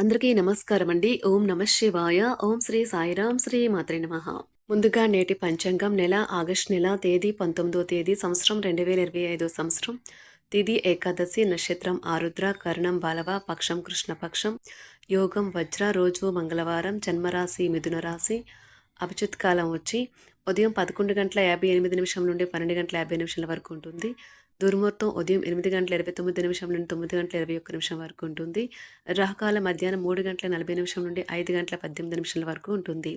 అందరికీ నమస్కారం అండి. ఓం నమ శివాయ. ఓం శ్రీ సాయిరాం శ్రీ మాత్రే నమ. ముందుగా నేటి పంచాంగం నెల ఆగస్టు నెల తేదీ పంతొమ్మిదో తేదీ సంవత్సరం రెండు వేల ఇరవై ఐదో సంవత్సరం. తిది ఏకాదశి నక్షత్రం ఆరుద్ర కర్ణం బాలవ పక్షం కృష్ణపక్షం యోగం వజ్ర రోజు మంగళవారం జన్మరాశి మిథున రాశి. అభిజిత్ కాలం వచ్చి ఉదయం పదకొండు గంటల యాభై ఎనిమిది నిమిషం నుండి పన్నెండు గంటల యాభై నిమిషాల వరకు ఉంటుంది. దుర్ముహూర్తం ఉదయం ఎనిమిది గంటల ఇరవై తొమ్మిది నిమిషం నుండి తొమ్మిది గంటల ఇరవై ఒక్క నిమిషం వరకు ఉంటుంది. రాహకాల మధ్యాహ్నం మూడు గంటల నలభై నిమిషం నుండి ఐదు గంటల పద్దెనిమిది నిమిషాల వరకు ఉంటుంది.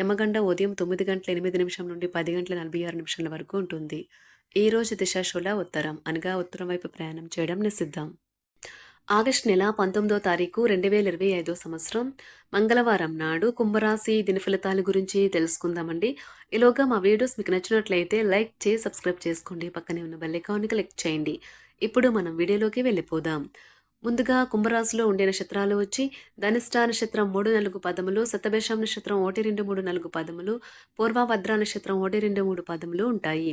యమగండ ఉదయం తొమ్మిది గంటల ఎనిమిది నిమిషం నుండి పది గంటల నలభై ఆరు నిమిషాల వరకు ఉంటుంది. ఈ రోజు దిశాశూల ఉత్తరం అనగా ఉత్తరం వైపు ప్రయాణం చేయడం నిషిద్ధం. ఆగస్టు నెల పంతొమ్మిదో తారీఖు రెండు వేల ఇరవై ఐదో సంవత్సరం మంగళవారం నాడు కుంభరాశి దినఫలితాల గురించి తెలుసుకుందామండి. ఈలోగా మా వీడియోస్ మీకు నచ్చినట్లయితే లైక్ చేసి సబ్స్క్రైబ్ చేసుకోండి. పక్కనే ఉన్న బెల్ ఐకాన్ని క్లిక్ చేయండి. ఇప్పుడు మనం వీడియోలోకి వెళ్ళిపోదాం. ముందుగా కుంభరాశిలో ఉండే నక్షత్రాలు వచ్చి ధనిష్ట నక్షత్రం మూడు నాలుగు పదములు సతభేషం నక్షత్రం ఒకటి రెండు మూడు నాలుగు పదములు పూర్వభద్ర నక్షత్రం ఒకటి రెండు మూడు పదములు ఉంటాయి.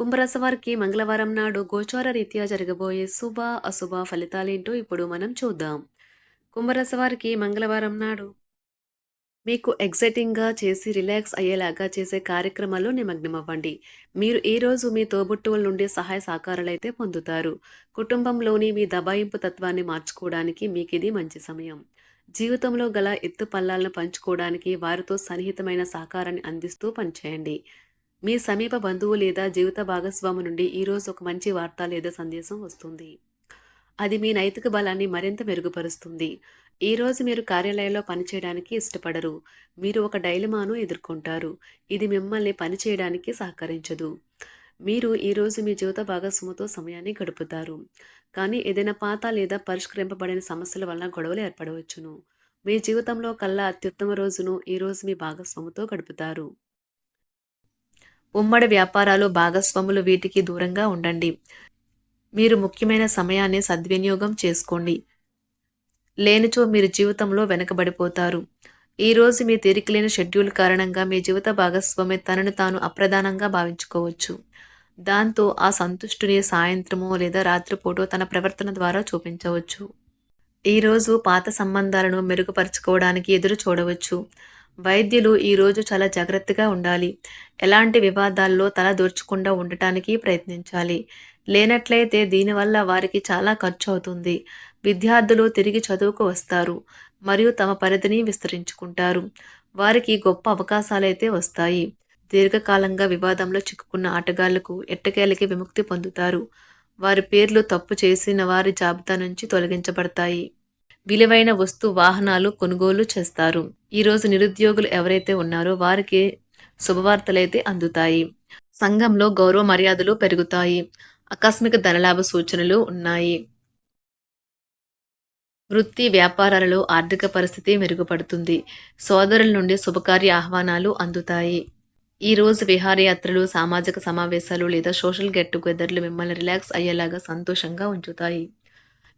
కుంభరాశి వారికి మంగళవారం నాడు గోచార రీత్యా జరగబోయే శుభ అశుభ ఫలితాలేంటో ఇప్పుడు మనం చూద్దాం. కుంభరాశి వారికి మంగళవారం నాడు మీకు ఎగ్జైటింగ్గా చేసి రిలాక్స్ అయ్యేలాగా చేసే కార్యక్రమాల్లో నిమగ్నమవ్వండి. మీరు ఈ రోజు మీ తోబుట్టువుల నుండి సహాయ సహకారాలు అయితే పొందుతారు. కుటుంబంలోని మీ దబాయింపు తత్వాన్ని మార్చుకోవడానికి మీకు ఇది మంచి సమయం. జీవితంలో గల ఎత్తు పల్లాలను పంచుకోవడానికి వారితో సన్నిహితమైన సహకారాన్ని అందిస్తూ పనిచేయండి. మీ సమీప బంధువు లేదా జీవిత భాగస్వామి నుండి ఈరోజు ఒక మంచి వార్త లేదా సందేశం వస్తుంది. అది మీ నైతిక బలాన్ని మరింత మెరుగుపరుస్తుంది. ఈ రోజు మీరు కార్యాలయంలో పనిచేయడానికి ఇష్టపడరు. మీరు ఒక డైలమాను ఎదుర్కొంటారు. ఇది మిమ్మల్ని పనిచేయడానికి సహకరించదు. మీరు ఈరోజు మీ జీవిత భాగస్వామితో సమయాన్ని గడుపుతారు. కానీ ఏదైనా పాత లేదా పరిష్కరింపబడిన సమస్యల వలన గొడవలు ఏర్పడవచ్చును. మీ జీవితంలో కల్లా అత్యుత్తమ రోజును ఈరోజు మీ భాగస్వామితో గడుపుతారు. ఉమ్మడి వ్యాపారాలు భాగస్వాములు వీటికి దూరంగా ఉండండి. మీరు ముఖ్యమైన సమయాన్ని సద్వినియోగం చేసుకోండి. లేనిచో మీరు జీవితంలో వెనకబడిపోతారు. ఈరోజు మీ తీరికలేని షెడ్యూల్ కారణంగా మీ జీవిత భాగస్వామి తనను తాను అప్రధానంగా భావించుకోవచ్చు. దాంతో ఆ సంతుష్టుని సాయంత్రమో లేదా రాత్రిపూటో తన ప్రవర్తన ద్వారా చూపించవచ్చు. ఈరోజు పాత సంబంధాలను మెరుగుపరుచుకోవడానికి ఎదురు చూడవచ్చు వైద్యులు ఈరోజు చాలా జాగ్రత్తగా ఉండాలి. ఎలాంటి వివాదాల్లో తల దూర్చకుండా ఉండటానికి ప్రయత్నించాలి. లేనట్లయితే దీనివల్ల వారికి చాలా ఖర్చు అవుతుంది విద్యార్థులు తిరిగి చదువుకు వస్తారు. మరియు తమ పరిధిని విస్తరించుకుంటారు. వారికి గొప్ప అవకాశాలైతే వస్తాయి. దీర్ఘకాలంగా వివాదంలో చిక్కుకున్న ఆటగాళ్ళకు ఎట్టకేలకి విముక్తి పొందుతారు. వారి పేర్లు తప్పు చేసిన వారి జాబితా నుంచి తొలగించబడతాయి. విలువైన వస్తు వాహనాలు కొనుగోలు చేస్తారు. ఈరోజు నిరుద్యోగులు ఎవరైతే ఉన్నారో వారికి శుభవార్తలైతే అందుతాయి. సంఘంలో గౌరవ మర్యాదలు పెరుగుతాయి. ఆకస్మిక ధనలాభ సూచనలు ఉన్నాయి. వృత్తి వ్యాపారాలలో ఆర్థిక పరిస్థితి మెరుగుపడుతుంది. సోదరుల నుండి శుభకార్య ఆహ్వానాలు అందుతాయి. ఈ రోజు విహారయాత్రలు సామాజిక సమావేశాలు లేదా సోషల్ గెట్ టుగెదర్లు మిమ్మల్ని రిలాక్స్ అయ్యేలాగా సంతోషంగా ఉంచుతాయి.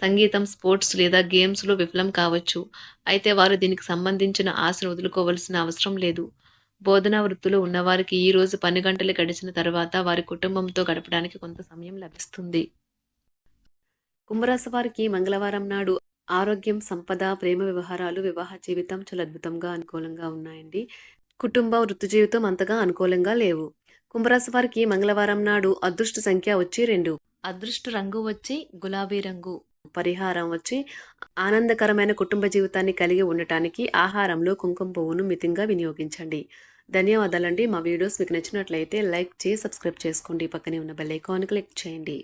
సంగీతం స్పోర్ట్స్ లేదా గేమ్స్లో విఫలం కావచ్చు. అయితే వారు దీనికి సంబంధించిన ఆశను వదులుకోవలసిన అవసరం లేదు. బోధనా వృత్తిలో ఉన్నవారికి ఈ రోజు పని గంటలు గడిచిన తర్వాత వారి కుటుంబంతో గడపడానికి కొంత సమయం లభిస్తుంది. కుంభరాశి వారికి మంగళవారం నాడు ఆరోగ్యం సంపద ప్రేమ వ్యవహారాలు వివాహ జీవితం చాలా అద్భుతంగా అనుకూలంగా ఉన్నాయండి. కుటుంబ వృత్తి జీవితం అంతగా అనుకూలంగా లేవు. కుంభరాశి వారికి మంగళవారం నాడు అదృష్ట సంఖ్య వచ్చి రెండు. అదృష్ట రంగు వచ్చి గులాబీ రంగు. పరిహారం వచ్చి ఆనందకరమైన కుటుంబ జీవితాన్ని కలిగి ఉండటానికి ఆహారంలో కుంకుమ పువ్వును మితంగా వినియోగించండి. ధన్యవాదాలండి. మా వీడియోస్ మీకు నచ్చినట్లయితే లైక్ చేసి సబ్స్క్రైబ్ చేసుకోండి. పక్కనే ఉన్న బెల్ ఐకాన్ క్లిక్ చేయండి.